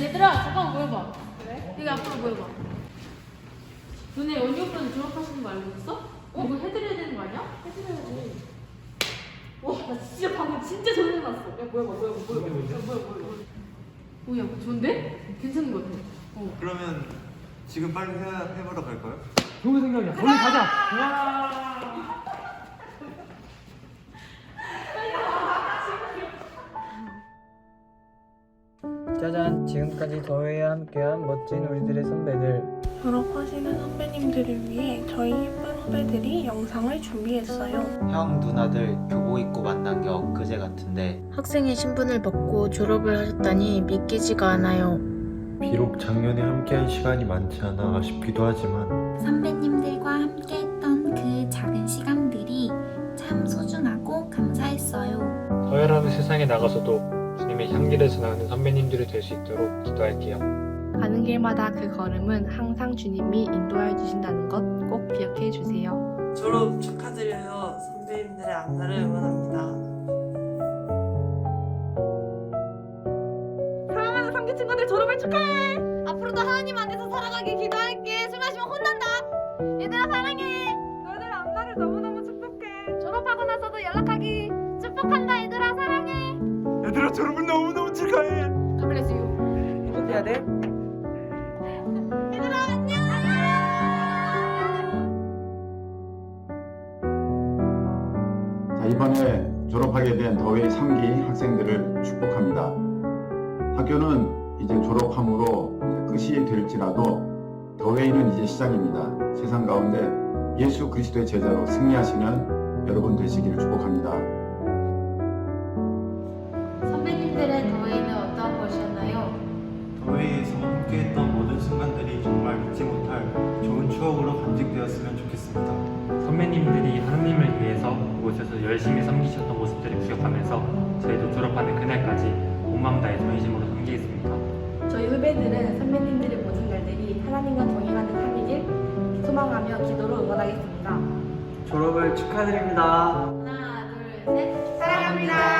얘들아 잠깐 모여봐. 그래? 여기 앞으로 모여봐. 너네 연희 오빠는 졸업하시는 거 알고 있어? 어? 이거 해드려야 되는 거 아니야? 해드려야지. 와, 나 진짜 방금 진짜 전생 났어. 야, 모여봐, 모여봐, 모여봐. 야, 모여봐, 모여봐. 오, 야, 좋은데? 괜찮은 거 같아. 어. 그러면 지금 빨리 해, 해보러 갈까요? 좋은 생각이야. 얼른 가자. 와. 짜잔 지금까지 더웨이와 함께한 멋진 우리들의 선배들 졸업하시는 선배님들을 위해 저희 예쁜 후배들이 영상을 준비했어요. 형 누나들 교복 입고 만난 게 엊그제 같은데 학생의 신분을 벗고 졸업을 하셨다니 믿기지가 않아요. 비록 작년에 함께한 시간이 많지 않아 아쉽기도 하지만 선배님들과 함께했던 그 작은 시간들이 참 소중하고 감사했어요. 더해라는 세상에 나가서도 주님의 향기를 전하는 선배님들이 될 수 있도록 기도할게요. 가는 길마다 그 걸음은 항상 주님이 인도하여 주신다는 것 꼭 기억해 주세요. 졸업 축하드려요. 선배님들의 앞날을 응원합니다. 사랑하는 삼기 친구들 졸업을 축하해. 앞으로도 하나님 안에서 살아가길 기도할게. 술 마시면 혼난다. 얘들아 사랑해. 너희들 앞날을 너무너무 축복해. 졸업하고 나서도 연락하기 축복한다. 얘들아 졸업을 너무너무 축하해 bless you. 행복해야 돼? 얘들아 안녕. 자, 이번에 졸업하게 된 더웨이 3기 학생들을 축복합니다. 학교는 이제 졸업함으로 이제 끝이 될지라도 더웨이는 이제 시작입니다. 세상 가운데 예수 그리스도의 제자로 승리하시는 여러분 되시기를 축복합니다. 곳에서 열심히 섬기셨던 모습들을 기억하면서 저희도 졸업하는 그날까지 온 마음 다해 전심으로 섬기겠습니다. 저희 후배들은 선배님들의 모든 날들이 하나님과 동행하는 삶이길 소망하며 기도로 응원하겠습니다. 졸업을 축하드립니다 하나 둘 셋.